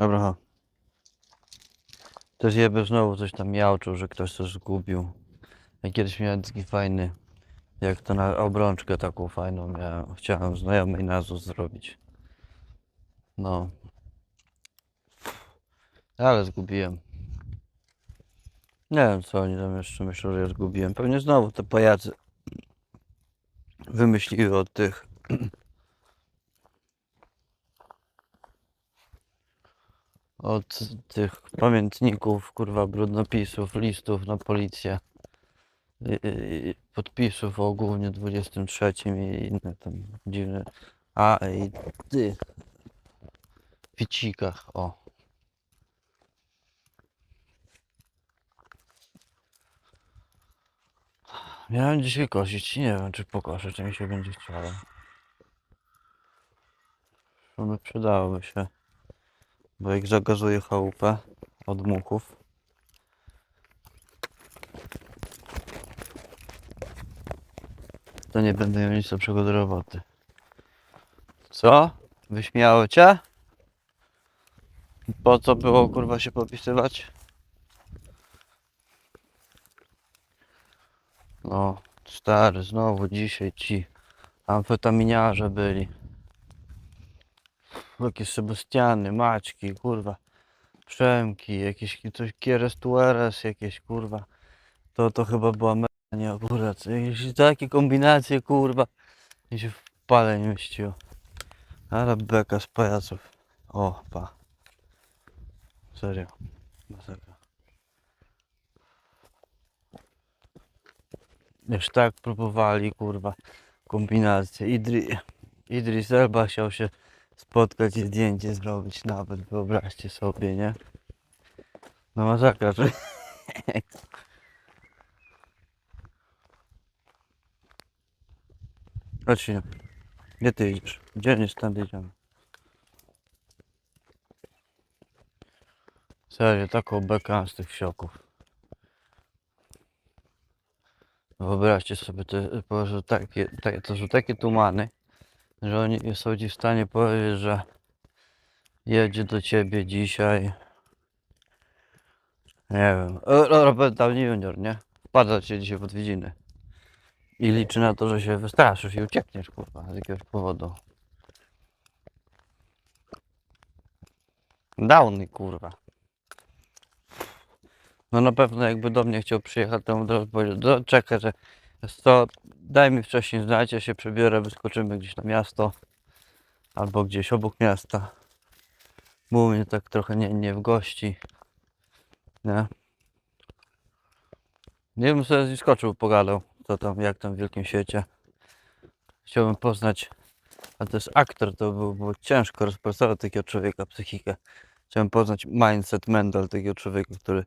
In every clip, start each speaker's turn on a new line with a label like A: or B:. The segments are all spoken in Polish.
A: Dobra. ho. To zjeby znowu coś tam miałczył, że ktoś coś zgubił. Ja kiedyś miałem taki fajny, jak to na obrączkę taką fajną miałem. Chciałem znajomej nazwę zrobić. No. Ale zgubiłem. Nie wiem co oni tam jeszcze myślą, że ja zgubiłem. Pewnie znowu te pajacy wymyśliły od tych od tych pamiętników, kurwa, brudnopisów, listów na policję, i- i podpisów o ogólnie 23 i inne tam dziwne, a i tych ficikach, o. Miałem dzisiaj kosić, nie wiem czy pokoszę, czy mi się będzie chciało. Przydałoby się. Bo jak zagazuję chałupę od muchów. To nie będę miał nic lepszego do roboty. Co? Wyśmiało cię? Po co było kurwa się popisywać? No, stary, znowu dzisiaj ci amfetaminiarze byli. Jakieś Sebastiany, Maćki, kurwa. Przemki, jakieś coś Kieres Tueres, jakieś kurwa. To to chyba była me- nie akurat. Jakieś takie kombinacje kurwa. I się w pale nie mieściło. Ale beka z pajaców. O, pa. Serio. Masakra. Już tak próbowali kurwa kombinacje. Idri, Idris Elba chciał się spotkać i zdjęcie zrobić nawet, wyobraźcie sobie, nie? No masakra, że... Chodź się. Gdzie ty idziesz? Gdzie nie stąd idziemy? Serio, taką bekę z tych wsioków. Wyobraźcie sobie, to, po- że takie, takie, to są takie tumany, że oni są ci w stanie powiedzieć, że jedzie do ciebie dzisiaj nie wiem, o, Robert Downey Jr., nie? Wpada ciebie dzisiaj w odwiedziny. I liczy na to, że się wystraszysz i uciekniesz, kurwa, z jakiegoś powodu. Downy, kurwa. No na pewno jakby do mnie chciał przyjechać, to bym powiedział, czekaj, że jest to, daj mi wcześniej znać, ja się przebiorę, wyskoczymy gdzieś na miasto, albo gdzieś obok miasta. Był mnie tak trochę nie, nie w gości, nie? Nie bym sobie skoczył, pogadał, co tam, jak tam w wielkim świecie. Chciałbym poznać, a to jest aktor, to było, było ciężko rozpracować takiego człowieka, psychikę. Chciałem poznać mindset, mental takiego człowieka, który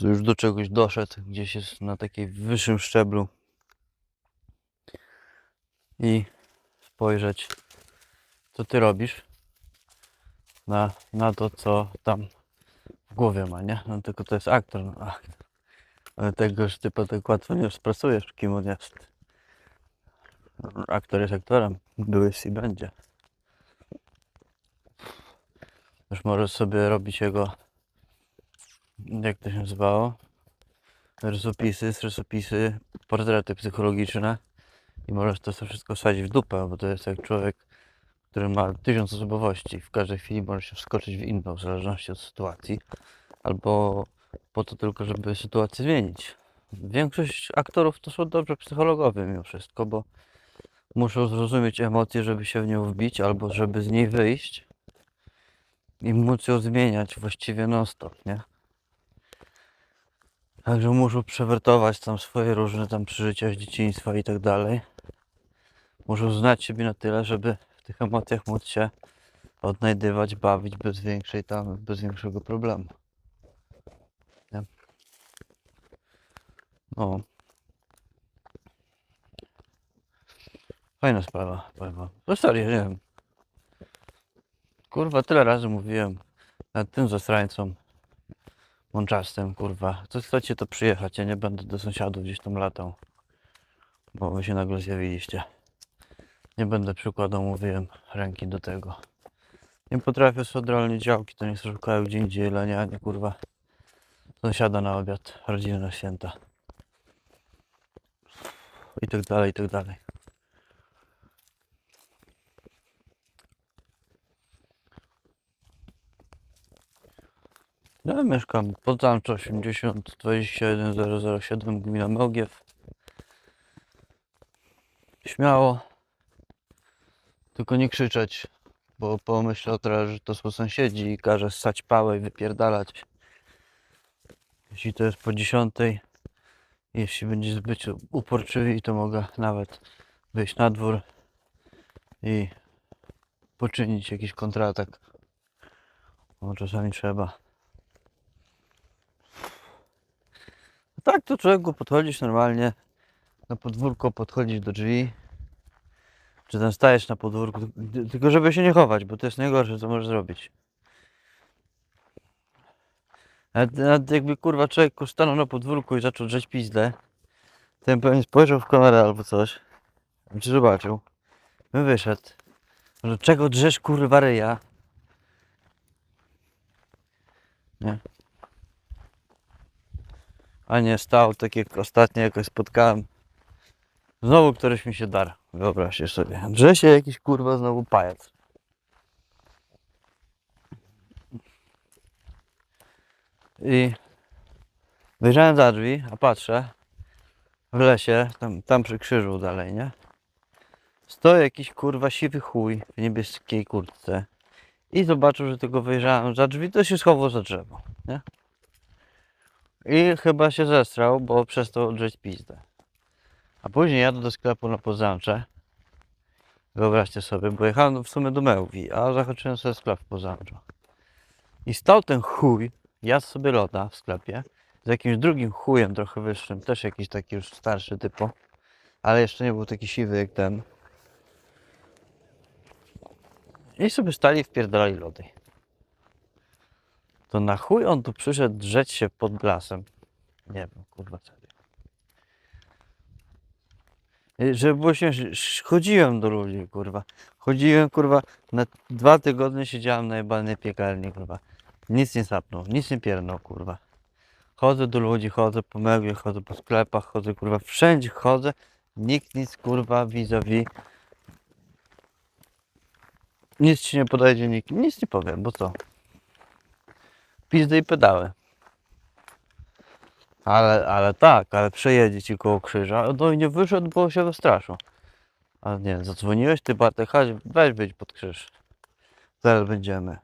A: już do czegoś doszedł, gdzieś jest na takiej wyższym szczeblu i spojrzeć, co ty robisz na, na to, co tam w głowie ma, nie? No tylko to jest aktor, no aktor. Ale tego już typu tak łatwo nie spracujesz, kim on jest. Aktor jest aktorem, był jest i będzie. Już możesz sobie robić jego, jak to się nazywało? Rysopisy, rysopisy, portrety psychologiczne i możesz to wszystko wsadzić w dupę, bo to jest jak człowiek, który ma tysiąc osobowości. W każdej chwili może się wskoczyć w inną, w zależności od sytuacji. Albo po to tylko, żeby sytuację zmienić. Większość aktorów to są dobrze psychologowie mimo wszystko, bo muszą zrozumieć emocje, żeby się w nią wbić, albo żeby z niej wyjść i móc ją zmieniać właściwie non-stop, nie? Także muszą przewertować tam swoje różne tam przeżycia z dzieciństwa i tak dalej. Muszą znać siebie na tyle, żeby w tych emocjach móc się odnajdywać, bawić bez większej tam, bez większego problemu. Nie? No. Fajna sprawa, powiem wam. No serio, nie wiem. Kurwa, tyle razy mówiłem nad tym zasrańcom mączastym, kurwa. Co chcecie to przyjechać, ja nie będę do sąsiadów gdzieś tam latał. Bo wy się nagle zjawiliście. Nie będę przykładał, mówiłem, ręki do tego. Nie potrafię sobie odrolnić działki, to nie szukają gdzie indziej, lenia, nie kurwa. Sąsiada na obiad, rodziny na święta. I tak dalej, i tak dalej. Ja mieszkam pod Zamczo 80 21 007 gmina Mogiew. Śmiało. Tylko nie krzyczeć, bo pomyślał teraz, że to są sąsiedzi i każe ssać pałę i wypierdalać. Jeśli to jest po 10, jeśli będzie zbyt uporczywi, to mogę nawet wyjść na dwór i poczynić jakiś kontratak. Bo czasami trzeba. A tak to człowieku podchodzisz normalnie na podwórko, podchodzisz do drzwi. Czy tam stajesz na podwórku, ty- tylko żeby się nie chować, bo to jest najgorsze co możesz zrobić. Nawet jakby kurwa człowiek stanął na podwórku i zaczął drzeć pizdę, bym pewnie spojrzał w kamerę albo coś. Czy zobaczył. Bym wyszedł. Że czego drzesz kurwa ryja? Nie. A nie stał tak jak ostatnio jakoś spotkałem. Znowu któryś mi się dar. Wyobraźcie sobie. Drze się jakiś kurwa znowu pajac. I wyjrzałem za drzwi, a patrzę w lesie, tam, tam przy krzyżu dalej, nie? Stoi jakiś kurwa siwy chuj w niebieskiej kurtce. I zobaczył, że tego wyjrzałem za drzwi, to się schował za drzewo, nie? I chyba się zestrał, bo przestał drzeć pizdę. A później jadę do sklepu na Poznancze. Wyobraźcie sobie, bo jechałem w sumie do Mełwi, a zahaczyłem sobie sklep w Poznanczu. I stał ten chuj, jadł sobie loda w sklepie, z jakimś drugim chujem trochę wyższym, też jakiś taki już starszy typo, ale jeszcze nie był taki siwy jak ten. I sobie stali wpierdalali lody. To na chuj on tu przyszedł drzeć się pod lasem. Nie wiem, kurwa serio. Y, Żeby było śmiesznie, sz- chodziłem do ludzi, kurwa. Chodziłem, kurwa, na dwa tygodnie siedziałem na jebanej piekarni, kurwa. Nic nie sapnął, nic nie piernął, kurwa. Chodzę do ludzi, chodzę po mewie, chodzę po sklepach, chodzę, kurwa, wszędzie chodzę. Nikt nic, kurwa, vis-a-vis. Nic ci nie podejdzie, nikt, nic nie powiem, bo co? Pizdy i pedały. Ale, ale tak, ale przejedzie ci koło krzyża. No i nie wyszedł, bo się wystraszył. Ale nie, zadzwoniłeś ty Bartek, chodź, weź być pod krzyż. Zaraz będziemy.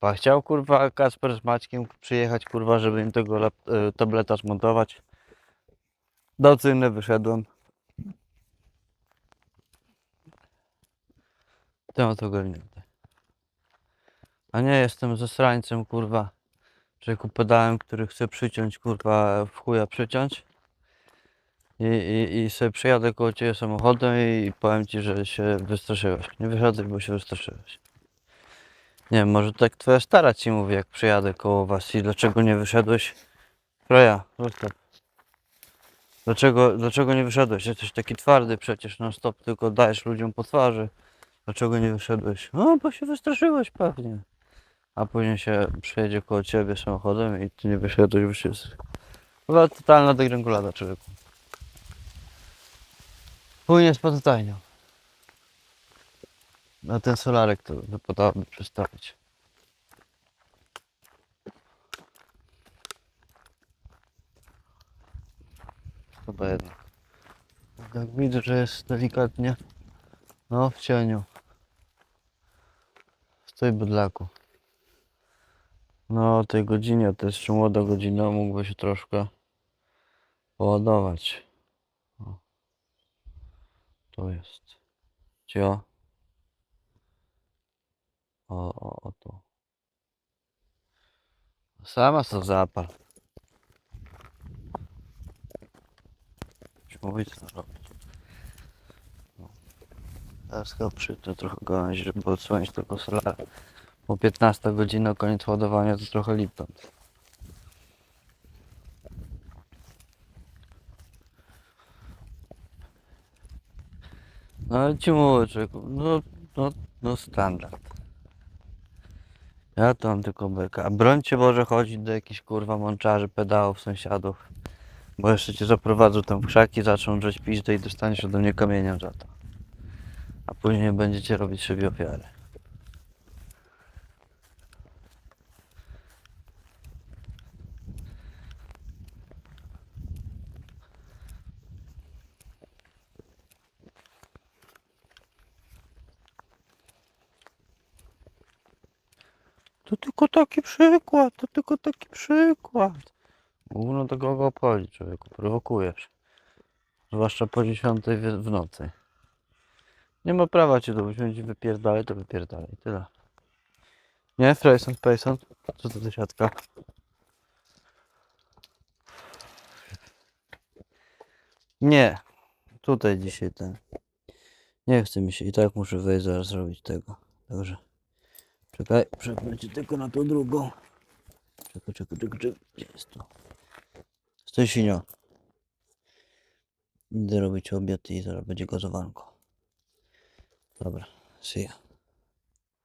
A: A chciał kurwa Kasper z Maćkiem przyjechać kurwa, żeby im tego lap- y, tableta zmontować. Do cyny wyszedłem. Temat ogarnięty. A nie jestem zesrańcem kurwa. Człowieku pedałem, który chce przyciąć kurwa w chuja przyciąć. I, i, I sobie przyjadę koło ciebie samochodem i powiem ci, że się wystraszyłeś. Nie wysiadaj, bo się wystraszyłeś. Nie wiem, może tak twoja stara ci mówi, jak przyjadę koło was i dlaczego nie wyszedłeś? Freja, zostaw. Dlaczego, dlaczego nie wyszedłeś? Jesteś taki twardy przecież, non stop tylko dajesz ludziom po twarzy. Dlaczego nie wyszedłeś? No, bo się wystraszyłeś pewnie. A później się przejedzie koło ciebie samochodem i ty nie wyszedłeś, bo się... Chyba totalna degrengolada człowieku. Płynie z podstajnią. Na ten solarek to wypadałoby przestawić. Chyba jednak. Jak widzę, że jest delikatnie. No, w cieniu. W tej bydlaku. No, o tej godzinie, to jest jeszcze młoda godzina, mógłby się troszkę poładować. O. To jest. Cio. O, o, o to. Sama co zapal. Już mówię co robić. No. Teraz chyba przytnę trochę gałęzi, żeby odsłonić tego solara. Bo 15 godzina, koniec ładowania to trochę lipa. No ale ci mówię no, no, no standard. Ja to mam tylko beka. A brońcie może chodzić do jakichś kurwa mączarzy, pedałów, sąsiadów. Bo jeszcze cię zaprowadzą tam w krzaki, zaczną drzeć pizdę i dostaniesz ode mnie kamienia za to. A później będziecie robić sobie ofiary. To tylko taki przykład, to tylko taki przykład. Gówno to kogo obchodzi, człowieku, prowokujesz. Zwłaszcza po 10 w, nocy. Nie ma prawa cię do usiąść i wypierdalaj, to wypierdalaj, tyle. Nie, Freyson, Payson, co to za siatka? Nie, tutaj dzisiaj ten. Nie chce mi się i tak muszę wejść zaraz tego. Także. Czekaj, przepnę tylko na tą drugą. Czekaj, czekaj, czekaj, czekaj. Gdzie jest to? Stój sinio. Idę robić obiad i zaraz będzie gotowanko. Dobra, see ya.